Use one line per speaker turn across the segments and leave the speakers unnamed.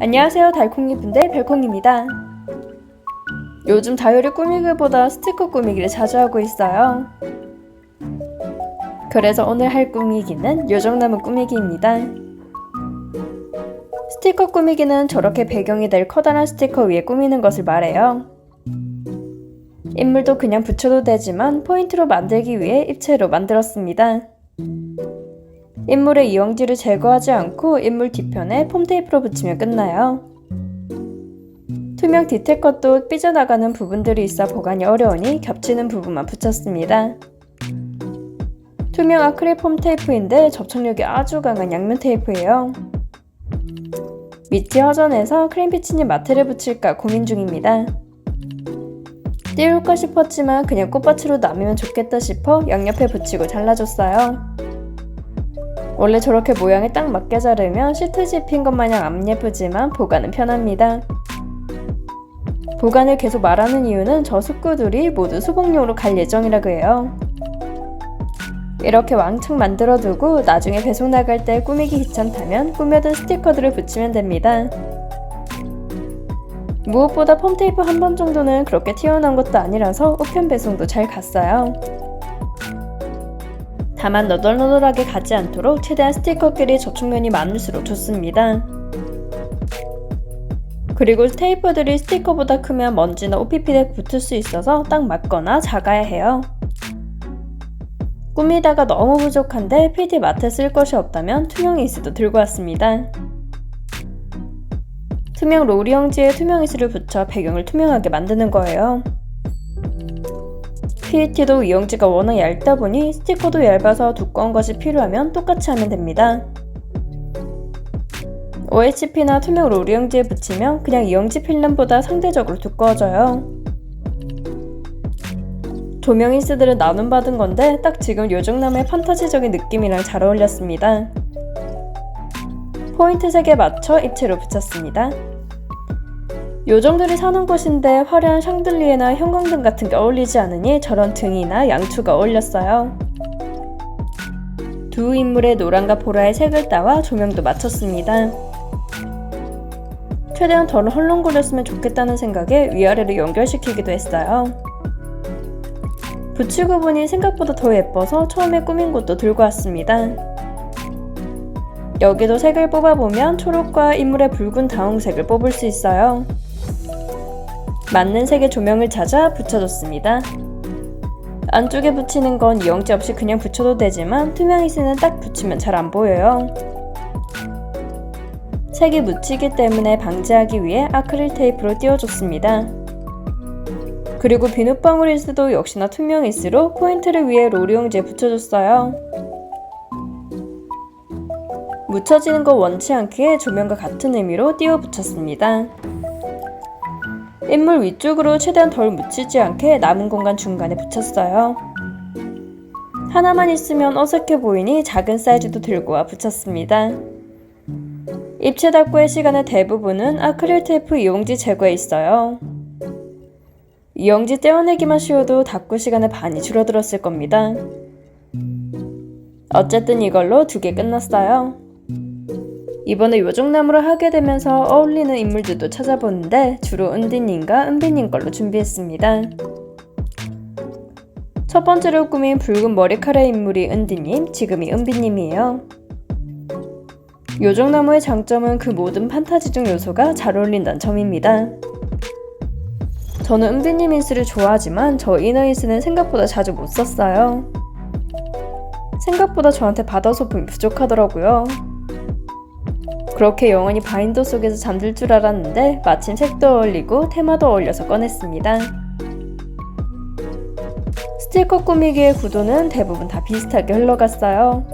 안녕하세요 달콩이 분들 별콩입니다. 요즘 다이어리 꾸미기보다 스티커 꾸미기를 자주 하고 있어요. 그래서 오늘 할 꾸미기는 요정나무 꾸미기입니다. 스티커 꾸미기는 저렇게 배경이 될 커다란 스티커 위에 꾸미는 것을 말해요. 인물도 그냥 붙여도 되지만 포인트로 만들기 위해 입체로 만들었습니다. 인물의 이영지를 제거하지 않고 인물 뒤편에 폼테이프로 붙이면 끝나요. 투명 디테일 컷도 삐져나가는 부분들이 있어 보관이 어려우니 겹치는 부분만 붙였습니다. 투명 아크릴 폼 테이프인데 접촉력이 아주 강한 양면 테이프예요. 밑이 허전해서 크림피치니 마트를 붙일까 고민 중입니다. 띄울까 싶었지만 그냥 꽃밭으로 남으면 좋겠다 싶어 양옆에 붙이고 잘라줬어요. 원래 저렇게 모양에 딱 맞게 자르면 시트 집힌 것 마냥 안 예쁘지만 보관은 편합니다. 보관을 계속 말하는 이유는 저 숙구들이 모두 수복용으로 갈 예정이라고 해요. 이렇게 왕창 만들어 두고 나중에 배송 나갈 때 꾸미기 귀찮다면 꾸며둔 스티커들을 붙이면 됩니다. 무엇보다 폼테이프 한 번 정도는 그렇게 튀어나온 것도 아니라서 우편 배송도 잘 갔어요. 다만 너덜너덜하게 가지 않도록 최대한 스티커끼리 접촉면이 많을수록 좋습니다. 그리고 테이프들이 스티커보다 크면 먼지나 OPP에 붙을 수 있어서 딱 맞거나 작아야 해요. 꾸미다가 너무 부족한데 PD 마트에 쓸 것이 없다면 투명 이스도 들고 왔습니다. 투명 로리형지에 투명 이스를 붙여 배경을 투명하게 만드는 거예요. PET도 이용지가 워낙 얇다 보니 스티커도 얇아서 두꺼운 것이 필요하면 똑같이 하면 됩니다. OHP나 투명 로리형지에 붙이면 그냥 이용지 필름보다 상대적으로 두꺼워져요. 조명 인스들은 나눔 받은 건데 딱 지금 요정남의 판타지적인 느낌이랑 잘 어울렸습니다. 포인트 색에 맞춰 입체로 붙였습니다. 요정들이 사는 곳인데 화려한 샹들리에나 형광등 같은 게 어울리지 않으니 저런 등이나 양초가 어울렸어요. 두 인물의 노란과 보라의 색을 따와 조명도 맞췄습니다. 최대한 덜 헐렁거렸으면 좋겠다는 생각에 위아래로 연결시키기도 했어요. 붙이고 보니 생각보다 더 예뻐서 처음에 꾸민 곳도 들고 왔습니다. 여기도 색을 뽑아보면 초록과 인물의 붉은 다홍색을 뽑을 수 있어요. 맞는 색의 조명을 찾아 붙여줬습니다. 안쪽에 붙이는 건 이영지 없이 그냥 붙여도 되지만 투명이스는 딱 붙이면 잘 안 보여요. 색이 묻히기 때문에 방지하기 위해 아크릴 테이프로 띄워줬습니다. 그리고 비눗방울 일스도 역시나 투명 일스로 포인트를 위해 로리용지에 붙여줬어요. 묻혀지는 거 원치 않기에 조명과 같은 의미로 띄워 붙였습니다. 인물 위쪽으로 최대한 덜 묻히지 않게 남은 공간 중간에 붙였어요. 하나만 있으면 어색해 보이니 작은 사이즈도 들고 와 붙였습니다. 입체 닦고의 시간의 대부분은 아크릴 테이프 이용지 제거에 있어요. 이용지 떼어내기만 쉬워도 닦고 시간의 반이 줄어들었을 겁니다. 어쨌든 이걸로 두 개 끝났어요. 이번에 요정나무를 하게 되면서 어울리는 인물들도 찾아보는데 주로 은디님과 은비님 걸로 준비했습니다. 첫 번째로 꾸민 붉은 머리카락 인물이 은디님, 지금이 은비님이에요. 요정나무의 장점은 그 모든 판타지적 요소가 잘 어울린다는 점입니다. 저는 은비님 인스를 좋아하지만 저 이너 인스는 생각보다 자주 못 썼어요. 생각보다 저한테 소품이 부족하더라고요. 그렇게 영원히 바인더 속에서 잠들 줄 알았는데 마침 색도 어울리고 테마도 어울려서 꺼냈습니다. 스티커 꾸미기의 구도는 대부분 다 비슷하게 흘러갔어요.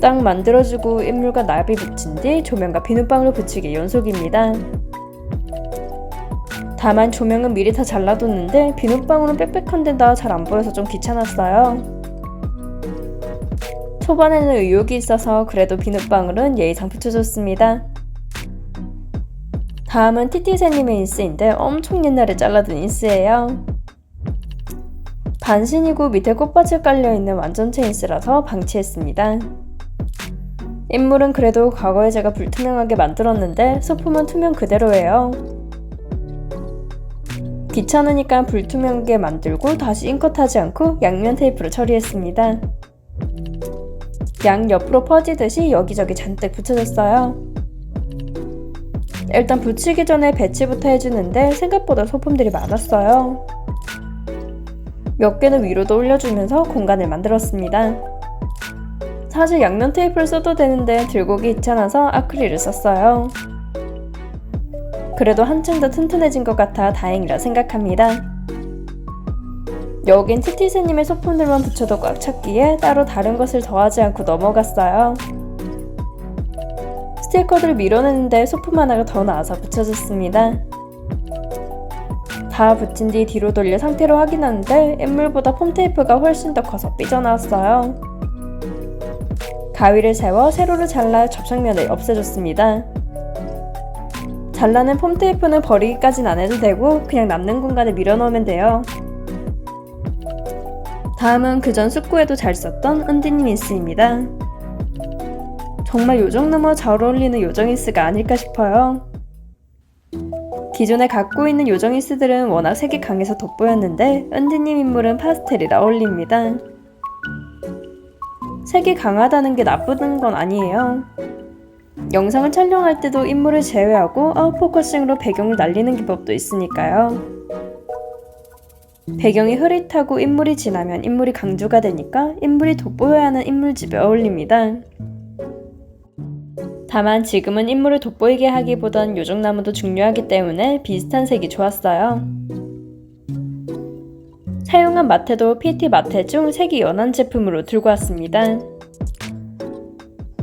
딱 만들어주고 인물과 나비 붙인 뒤 조명과 비눗방울 붙이기 연속입니다. 다만 조명은 미리 다 잘라뒀는데 비눗방울은 빽빽한 데다 잘 안 보여서 좀 귀찮았어요. 초반에는 의욕이 있어서 그래도 비눗방울은 예의상 붙여줬습니다. 다음은 티티세님의 인스인데 엄청 옛날에 잘라둔 인스예요. 반신이고 밑에 꽃받이 깔려있는 완전체 인스라서 방치했습니다. 인물은 그래도 과거에 제가 불투명하게 만들었는데 소품은 투명 그대로예요. 귀찮으니까 불투명하게 만들고 다시 잉컷하지 않고 양면 테이프로 처리했습니다. 양 옆으로 퍼지듯이 여기저기 잔뜩 붙여줬어요. 일단 붙이기 전에 배치부터 해주는데 생각보다 소품들이 많았어요. 몇 개는 위로도 올려주면서 공간을 만들었습니다. 사실 양면 테이프를 써도 되는데 들고 오기 귀찮아서 아크릴을 썼어요. 그래도 한층 더 튼튼해진 것 같아 다행이라 생각합니다. 여긴 티티스님의 소품들만 붙여도 꽉 찼기에 따로 다른 것을 더하지 않고 넘어갔어요. 스티커들을 밀어내는데 소품 하나가 더 나와서 붙여줬습니다. 다 붙인 뒤 뒤로 돌려 상태로 확인하는데 인물보다 폼테이프가 훨씬 더 커서 삐져나왔어요. 가위를 세워 세로로 잘라 접착면을 없애줬습니다. 잘라낸 폼테이프는 버리기까진 안 해도 되고 그냥 남는 공간에 밀어넣으면 돼요. 다음은 그전 숙구에도 잘 썼던 은디님 인스입니다. 정말 요정 넘어 잘 어울리는 요정 인스가 아닐까 싶어요. 기존에 갖고 있는 요정 인스들은 워낙 색이 강해서 돋보였는데 은디님 인물은 파스텔이라 어울립니다. 색이 강하다는 게 나쁘는 건 아니에요. 영상을 촬영할 때도 인물을 제외하고 아웃포커싱으로 배경을 날리는 기법도 있으니까요. 배경이 흐릿하고 인물이 지나면 인물이 강조가 되니까 인물이 돋보여야 하는 인물집에 어울립니다. 다만 지금은 인물을 돋보이게 하기보단 요정나무도 중요하기 때문에 비슷한 색이 좋았어요. 사용한 마테도 PT 마테 중 색이 연한 제품으로 들고 왔습니다.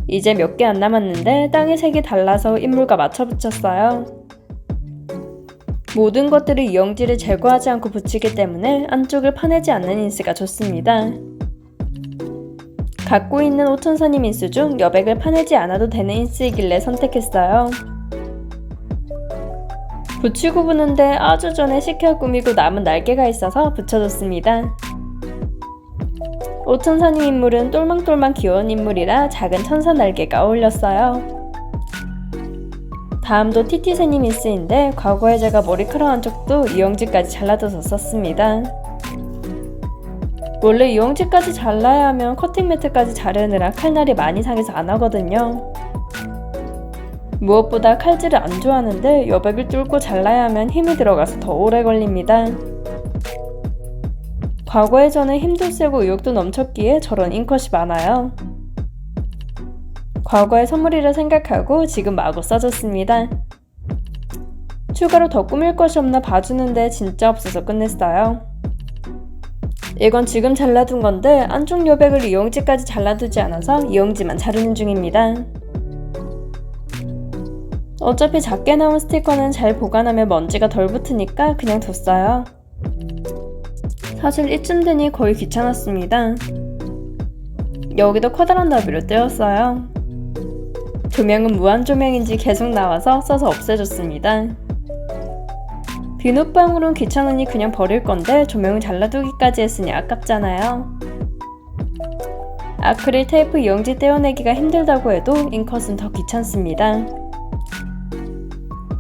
이제 몇 개 안 남았는데 땅의 색이 달라서 인물과 맞춰 붙였어요. 모든 것들을 이용지를 제거하지 않고 붙이기 때문에 안쪽을 파내지 않는 인스가 좋습니다. 갖고 있는 오천선임 인스 중 여백을 파내지 않아도 되는 인스이길래 선택했어요. 붙이고 부는데 아주 전에 식혀 꾸미고 남은 날개가 있어서 붙여줬습니다. 오천선임 인물은 똘망똘망 귀여운 인물이라 작은 천사 날개가 어울렸어요. 다음도 티티새님 인스인데 과거에 제가 머리 카락 한쪽도 이용지까지 잘라둬서 썼습니다. 원래 이용지까지 잘라야 하면 커팅 매트까지 자르느라 칼날이 많이 상해서 안 하거든요. 무엇보다 칼질을 안 좋아하는데 여백을 뚫고 잘라야 하면 힘이 들어가서 더 오래 걸립니다. 과거에 저는 힘도 세고 의욕도 넘쳤기에 저런 인컷이 많아요. 과거의 선물이라 생각하고 지금 마구 써줬습니다. 추가로 더 꾸밀 것이 없나 봐주는데 진짜 없어서 끝냈어요. 이건 지금 잘라둔 건데 안쪽 여백을 이용지까지 잘라두지 않아서 이용지만 자르는 중입니다. 어차피 작게 나온 스티커는 잘 보관하면 먼지가 덜 붙으니까 그냥 뒀어요. 사실 이쯤 되니 거의 귀찮았습니다. 여기도 커다란 나비로 떼었어요. 조명은 무한 조명인지 계속 나와서 써서 없애줬습니다. 비눗방울은 귀찮으니 그냥 버릴 건데 조명은 잘라두기까지 했으니 아깝잖아요. 아크릴 테이프 이용지 떼어내기가 힘들다고 해도 인컷은 더 귀찮습니다.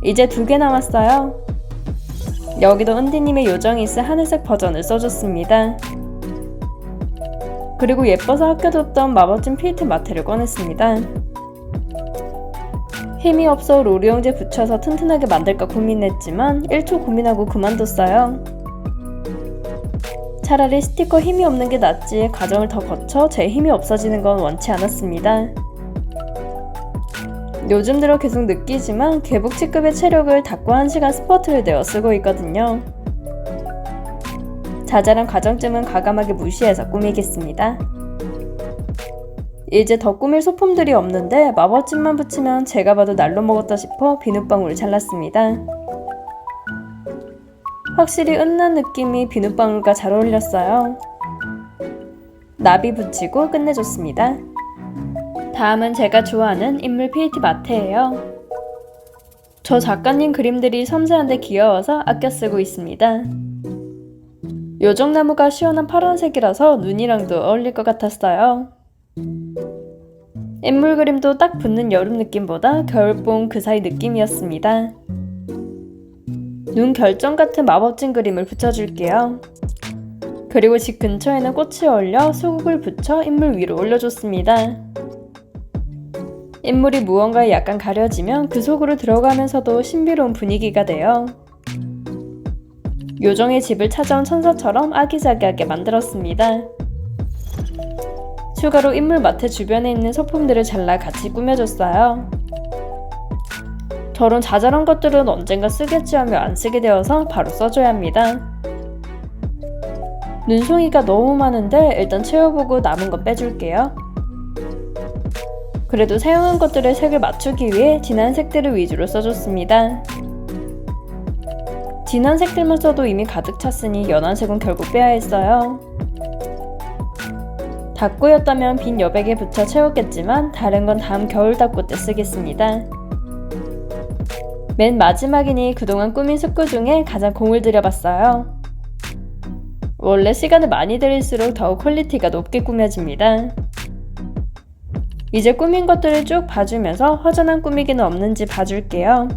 이제 두 개 남았어요. 여기도 은디님의 요정이스 하늘색 버전을 써줬습니다. 그리고 예뻐서 학교뒀던 마법진 필트 마테를 꺼냈습니다. 힘이 없어 로리용제 붙여서 튼튼하게 만들까 고민했지만 1초 고민하고 그만뒀어요. 차라리 스티커 힘이 없는 게 낫지 과정을 더 거쳐 제 힘이 없어지는 건 원치 않았습니다. 요즘 들어 계속 느끼지만 개복치급의 체력을 닦고 1시간 스퍼트를 내어 쓰고 있거든요. 자잘한 과정쯤은 과감하게 무시해서 꾸미겠습니다. 이제 더 꾸밀 소품들이 없는데 마법진만 붙이면 제가 봐도 날로 먹었다 싶어 비눗방울을 잘랐습니다. 확실히 은난 느낌이 비눗방울과 잘 어울렸어요. 나비 붙이고 끝내줬습니다. 다음은 제가 좋아하는 인물 피에티 마테예요. 저 작가님 그림들이 섬세한데 귀여워서 아껴 쓰고 있습니다. 요정나무가 시원한 파란색이라서 눈이랑도 어울릴 것 같았어요. 인물 그림도 딱 붙는 여름 느낌보다 겨울봄 그 사이 느낌이었습니다. 눈 결정 같은 마법진 그림을 붙여줄게요. 그리고 집 근처에는 꽃이 어울려 수국을 붙여 인물 위로 올려줬습니다. 인물이 무언가에 약간 가려지면 그 속으로 들어가면서도 신비로운 분위기가 돼요. 요정의 집을 찾아온 천사처럼 아기자기하게 만들었습니다. 추가로 인물 마트 주변에 있는 소품들을 잘라 같이 꾸며줬어요. 저런 자잘한 것들은 언젠가 쓰겠지 하며 안 쓰게 되어서 바로 써줘야 합니다. 눈송이가 너무 많은데 일단 채워보고 남은 건 빼줄게요. 그래도 사용한 것들의 색을 맞추기 위해 진한 색들을 위주로 써줬습니다. 진한 색들만 써도 이미 가득 찼으니 연한 색은 결국 빼야 했어요. 닭구였다면 빈 여백에 붙여 채웠겠지만 다른 건 다음 겨울 닭구 때 쓰겠습니다. 맨 마지막이니 그동안 꾸민 숙구 중에 가장 공을 들여봤어요. 원래 시간을 많이 들일수록 더욱 퀄리티가 높게 꾸며집니다. 이제 꾸민 것들을 쭉 봐주면서 허전한 꾸미기는 없는지 봐줄게요.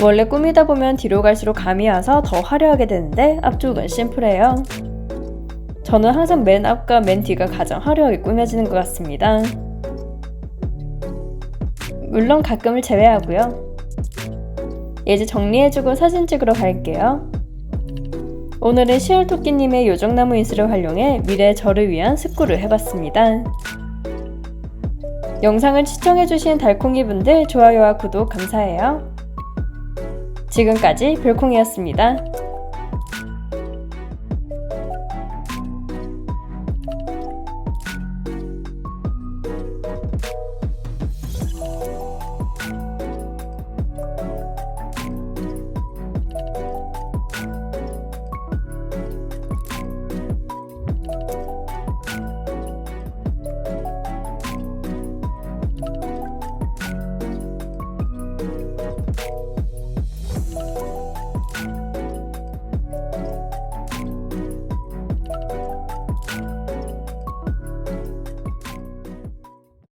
원래 꾸미다 보면 뒤로 갈수록 감이 와서 더 화려하게 되는데 앞쪽은 심플해요. 저는 항상 맨 앞과 맨 뒤가 가장 화려하게 꾸며지는 것 같습니다. 물론 가끔을 제외하고요. 이제 정리해주고 사진 찍으러 갈게요. 오늘은 시얼토끼님의 요정나무 인수를 활용해 미래 저를 위한 습구를 해봤습니다. 영상을 시청해주신 달콩이 분들 좋아요와 구독 감사해요. 지금까지 별콩이었습니다.